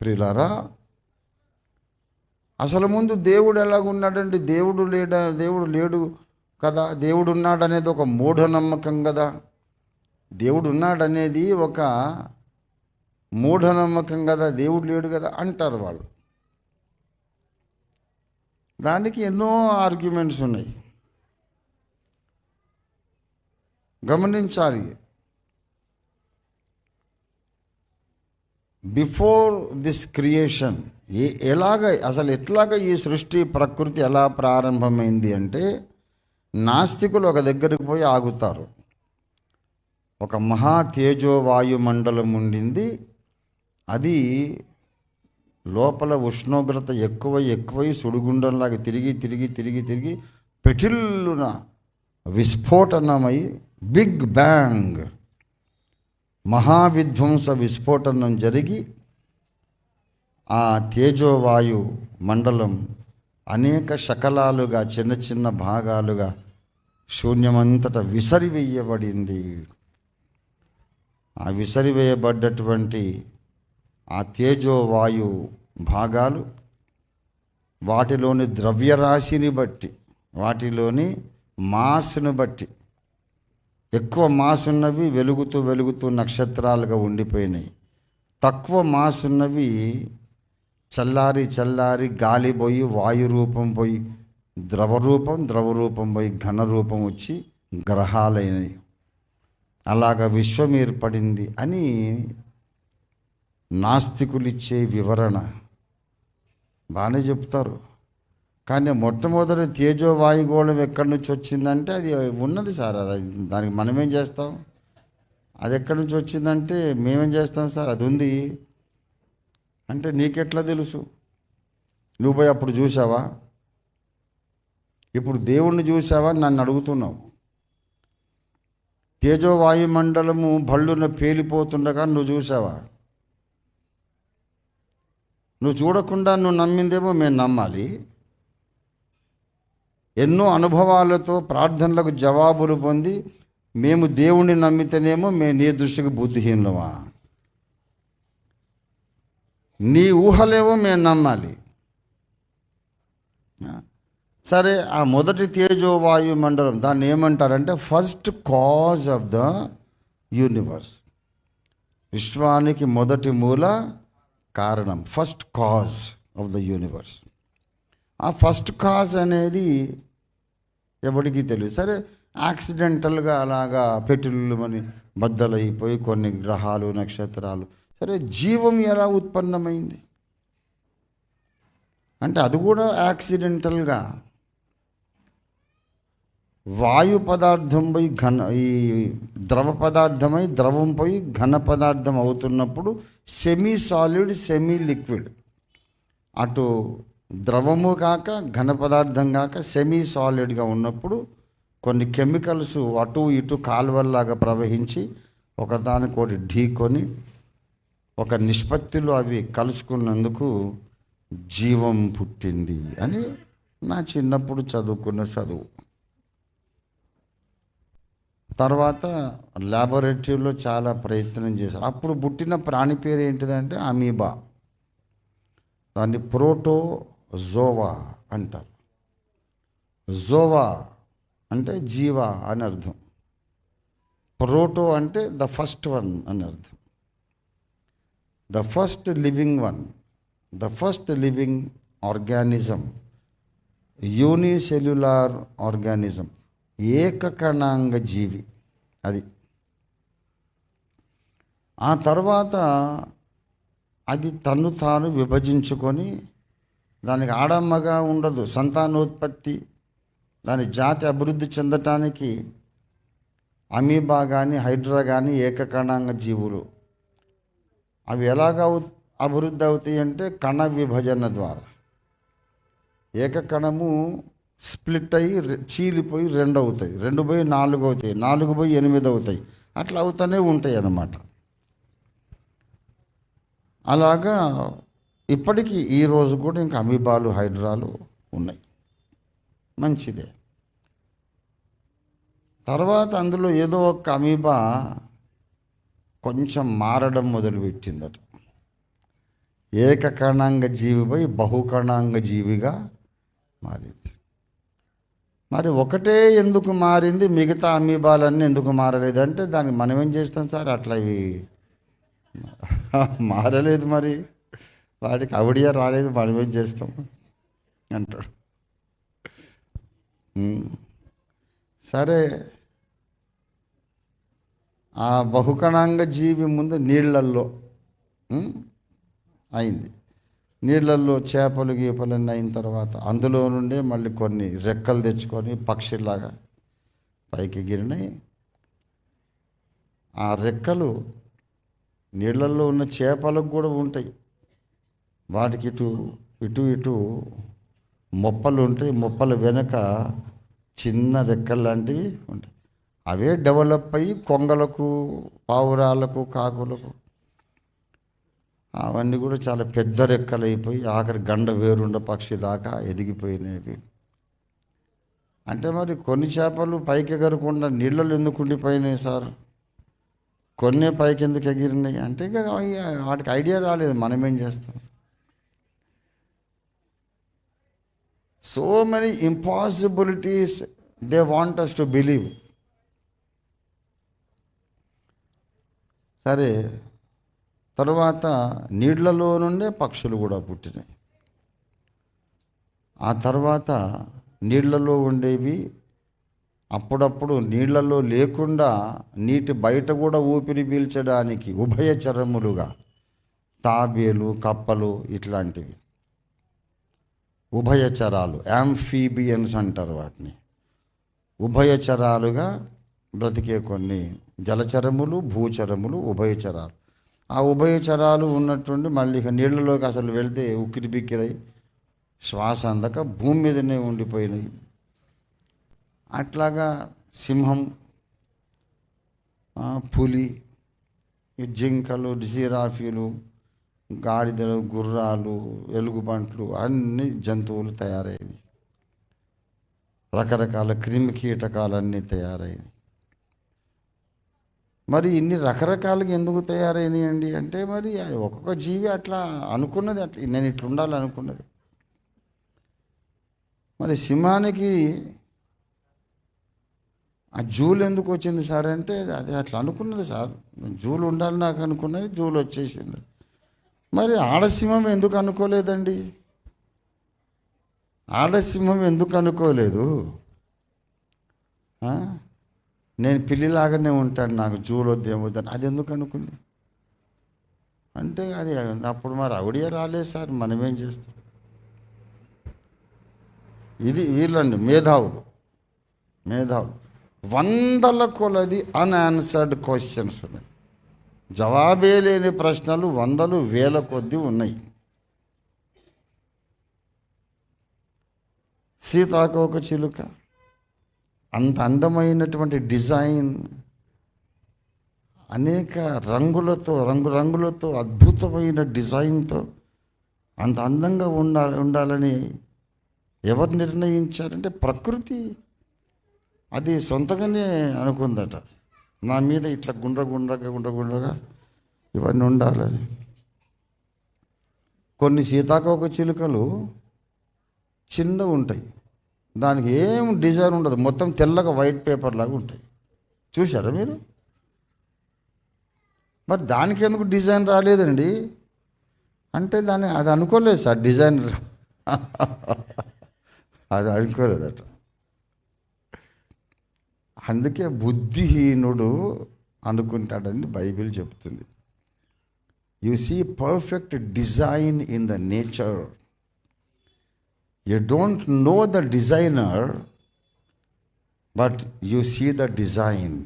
ప్రియులారా అసలు ముందు దేవుడు ఎలాగున్నాడండి? దేవుడు లేడా? దేవుడు లేడు కదా? దేవుడు ఉన్నాడనేది ఒక మూఢనమ్మకం కదా? దేవుడు ఉన్నాడనేది ఒక మూఢనమ్మకం కదా? దేవుడు లేడు కదా? అంటారు వాళ్ళు. దానికి ఎన్నో ఆర్గ్యుమెంట్స్ ఉన్నాయి. గమనించాలి. బిఫోర్ దిస్ క్రియేషన్ ఏ ఎలాగ అసలు ఎట్లాగ ఈ సృష్టి ప్రకృతి ఎలా ప్రారంభమైంది అంటే నాస్తికులు ఒక దగ్గరికి పోయి ఆగుతారు. ఒక మహా తేజో వాయుమండలం ఉండింది. అది లోపల ఉష్ణోగ్రత ఎక్కువ ఎక్కువై సుడిగుండంలాగా తిరిగి తిరిగి తిరిగి తిరిగి పెటిల్లున విస్ఫోటనమై బిగ్ బ్యాంగ్ మహావిధ్వంస విస్ఫోటనం జరిగి ఆ తేజోవాయు మండలం అనేక శకలాలుగా చిన్న చిన్న భాగాలుగా శూన్యమంతట విసరివేయబడింది. ఆ విసరివేయబడ్డటువంటి ఆ తేజోవాయు భాగాలు వాటిలోని ద్రవ్యరాశిని బట్టి వాటిలోని మాస్ను బట్టి ఎక్కువ మాస్ ఉన్నవి వెలుగుతూ వెలుగుతూ నక్షత్రాలుగా ఉండిపోయినాయి. తక్కువ మాస్ ఉన్నవి చల్లారి చల్లారి గాలి పోయి వాయు రూపం పోయి ద్రవరూపం ద్రవరూపం పోయి ఘన రూపం వచ్చి గ్రహాలైనవి. అలాగ విశ్వం ఏర్పడింది అని నాస్తికులిచ్చే వివరణ. బాగానే చెప్తారు. కానీ మొట్టమొదటి తేజో వాయుగోళం ఎక్కడి నుంచి వచ్చిందంటే అది ఉన్నది సార్ అది దానికి మనమేం చేస్తాం? అది ఎక్కడి నుంచి వచ్చిందంటే మేమేం చేస్తాం సార్ అది ఉంది. అంటే నీకెట్లా తెలుసు? నువ్వు పోయి అప్పుడు చూసావా ఇప్పుడు దేవుణ్ణి చూసావా నన్ను అడుగుతున్నావు. తేజోవాయుమండలము భళ్ళున పేలిపోతుండగా నువ్వు చూసావా నువ్వు చూడకుండా నువ్వు నమ్మిందేమో మేము నమ్మాలి. ఎన్నో అనుభవాలతో ప్రార్థనలకు జవాబులు పొంది మేము దేవుణ్ణి నమ్మితేనేమో మేము నీ దృష్టికి బుద్ధిహీనులమా? నీ ఊహలేమో మేము నమ్మాలి. సరే ఆ మొదటి తేజోవాయు మండలం దాన్ని ఏమంటారంటే first cause of the universe. విశ్వానికి మొదటి మూల కారణం first cause of the universe. ఆ ఫస్ట్ కాజ్ అనేది ఎవరికి తెలియదు. సరే యాక్సిడెంటల్గా అలాగా పెట్టులు అని బద్దలైపోయి కొన్ని గ్రహాలు నక్షత్రాలు. సరే జీవం ఎలా ఉత్పన్నమైంది? అంటే అది కూడా యాక్సిడెంటల్గా. వాయు పదార్థం పోయి ఘన ఈ ద్రవ పదార్థమై ద్రవం పోయి ఘన పదార్థం అవుతున్నప్పుడు సెమీ సాలిడ్ సెమీ లిక్విడ్. అటు ద్రవము కాక ఘన పదార్థం కాక సెమీ సాలిడ్గా ఉన్నప్పుడు కొన్ని కెమికల్స్ అటు ఇటు కాలువల్లాగా ప్రవహించి ఒకదానికోటి ఢీకొని ఒక నిష్పత్తిలో అవి కలుసుకున్నందుకు జీవం పుట్టింది అని నా చిన్నప్పుడు చదువుకున్న చదువు. తర్వాత ల్యాబొరేటరీలో చాలా ప్రయత్నం చేశారు అప్పుడు పుట్టిన ప్రాణి పేరు ఏంటిదంటే అమీబా. దాన్ని ప్రోటో జోవా అంటారు. జోవా అంటే జీవా అని అర్థం. ప్రోటో అంటే ద ఫస్ట్ వన్ అని అర్థం. The first living one the first living organism unicellular organism ఏకకణాంగ జీవి అది. ఆ తర్వాత అది తను తాను విభజించుకొని దానికి ఆడమ్మగా ఉండదు. సంతానోత్పత్తి దాని జాతి అభివృద్ధి చెందటానికి అమీబా కానీ హైడ్రా కానీ ఏకకణాంగ జీవులు. అవి ఎలాగ అవు- అభివృద్ధి అవుతాయి అంటే కణ విభజన ద్వారా. ఏకకణము స్ప్లిట్ అయ్యి చీలిపోయి రెండు అవుతాయి రెండు పోయి నాలుగు అవుతాయి నాలుగు పోయి ఎనిమిది అవుతాయి అట్లా అవుతూనే ఉంటాయి అన్నమాట అలాగా ఇప్పటికీ ఈ రోజు కూడా ఇంకా అమీబాలు హైడ్రాలు ఉన్నాయి. మంచిదే. తర్వాత అందులో ఏదో ఒక అమీబా కొంచెం మారడం మొదలుపెట్టిందట. ఏకకణాంగ జీవిపై బహుకణాంగ జీవిగా మారింది. మరి ఒకటే ఎందుకు మారింది? మిగతా అమీబాలన్నీ ఎందుకు మారలేదు? అంటే దానికి మనం ఏం చేస్తాం సార్? అట్లా ఇవి మారలేదు మరి. వాటికి అవిడియా రాలేదు మనం ఏం చేస్తాం అంటాడు. సరే. ఆ బహుకణాంగ జీవి ముందు నీళ్ళల్లో అయింది. నీళ్ళల్లో చేపలు గీపలన్నీ అయిన తర్వాత అందులో నుండే మళ్ళీ కొన్ని రెక్కలు తెచ్చుకొని పక్షిలాగా పైకి గిరినాయి ఆ రెక్కలు నీళ్ళల్లో ఉన్న చేపలకు కూడా ఉంటాయి. వాటికి ఇటు ఇటు ఇటు మొప్పలు ఉంటాయి. మొప్పల వెనక చిన్న రెక్కలు లాంటివి ఉంటాయి. అవే డెవలప్ అయ్యి కొంగలకు పావురాలకు కాకులకు. అవన్నీ కూడా చాలా పెద్ద రెక్కలు అయిపోయి ఆఖరి గండ వేరుండ పక్షి దాకా ఎదిగిపోయినవి. అంటే మరి కొన్ని చేపలు పైకి ఎగరకుండా నీళ్ళలో ఎందుకు ఉండిపోయినాయి సార్? కొన్ని పైకి ఎందుకు ఎగిరినాయి? అంటే ఇంకా వాటికి ఐడియా రాలేదు. మనం ఏం చేస్తాం? So many impossibilities they want us to believe సరే తర్వాత నీళ్ళలో నుండే పక్షులు కూడా పుట్టినాయి. ఆ తర్వాత నీళ్ళలో ఉండేవి అప్పుడప్పుడు నీళ్ళలో లేకుండా నీటి బయట కూడా ఊపిరి పీల్చడానికి ఉభయచరములుగా తాబేలు కప్పలు ఇట్లాంటివి. ఉభయచరాలు యాంఫీబియన్స్ అంటారు వాటిని. ఉభయచరాలుగా బ్రతికే కొన్ని జలచరములు భూచరములు ఉభయచరాలు. ఆ ఉభయచరాలు ఉన్నట్టుండి మళ్ళీ ఇక నీళ్ళలోకి అసలు వెళ్తే ఉక్కిరి బిక్కిరై శ్వాస అందక భూమి మీదనే ఉండిపోయినాయి. అట్లాగా సింహం పులి జింకలు జిరాఫీలు గాడిదలు గుర్రాలు ఎలుగుబంట్లు అన్ని జంతువులు తయారైనవి. రకరకాల క్రిమి కీటకాలన్నీ తయారైనవి. మరి ఇన్ని రకరకాలుగా ఎందుకు తయారైనాయండి అంటే మరి అది ఒక్కొక్క జీవి అట్లా అనుకున్నది అట్లా నేను ఇట్లా ఉండాలనుకున్నది. మరి సింహానికి ఆ జూలు ఎందుకు వచ్చింది సార్ అంటే అది అట్లా అనుకున్నది సార్. జూలు ఉండాలి నాకు అనుకున్నది జూలు వచ్చేసింది. మరి ఆడసింహం ఎందుకు అనుకోలేదండి? ఆడసింహం ఎందుకు అనుకోలేదు? నేను పిల్లిలాగానే ఉంటాను నాకు జూలో వద్దు అది ఎందుకు అనుకుంది? అంటే అది అప్పుడు మరి ఆవిడే రాలేదు సార్ మనమేం చేస్తాం? ఇది వీళ్ళండి మేధావులు మేధావులు. వందల కొలది అన్ఆన్సర్డ్ క్వశ్చన్స్ ఉన్నాయి. జవాబే లేని ప్రశ్నలు వందలు వేల కొద్దీ ఉన్నాయి. సీతాకోక చిలుక. అంత అందమైనటువంటి డిజైన్ అనేక రంగులతో రంగురంగులతో అద్భుతమైన డిజైన్తో అంత అందంగా ఉండాలి ఉండాలని ఎవరు నిర్ణయించారంటే ప్రకృతి. అది సొంతగానే అనుకుందట. నా మీద ఇట్లా గుండ్ర గుండ్రగా గుండ్ర గుండ్రగా ఇవన్నీ ఉండాలని కొన్ని సీతాకోక చిలుకలు చిన్నగా ఉంటాయి. దానికి ఏం డిజైన్ ఉండదు. మొత్తం తెల్లగా వైట్ పేపర్ లాగా ఉంటాయి. చూసారా మీరు? మరి దానికి ఎందుకు డిజైన్ రాలేదండి? అంటే దాన్ని అది అనుకోలేదు సార్ డిజైన్ అది అనుకోలేదట. అందుకే బుద్ధిహీనుడు అనుకుంటాడని బైబిల్ చెప్తుంది. You see perfect design in the nature you don't know the designer but you see the design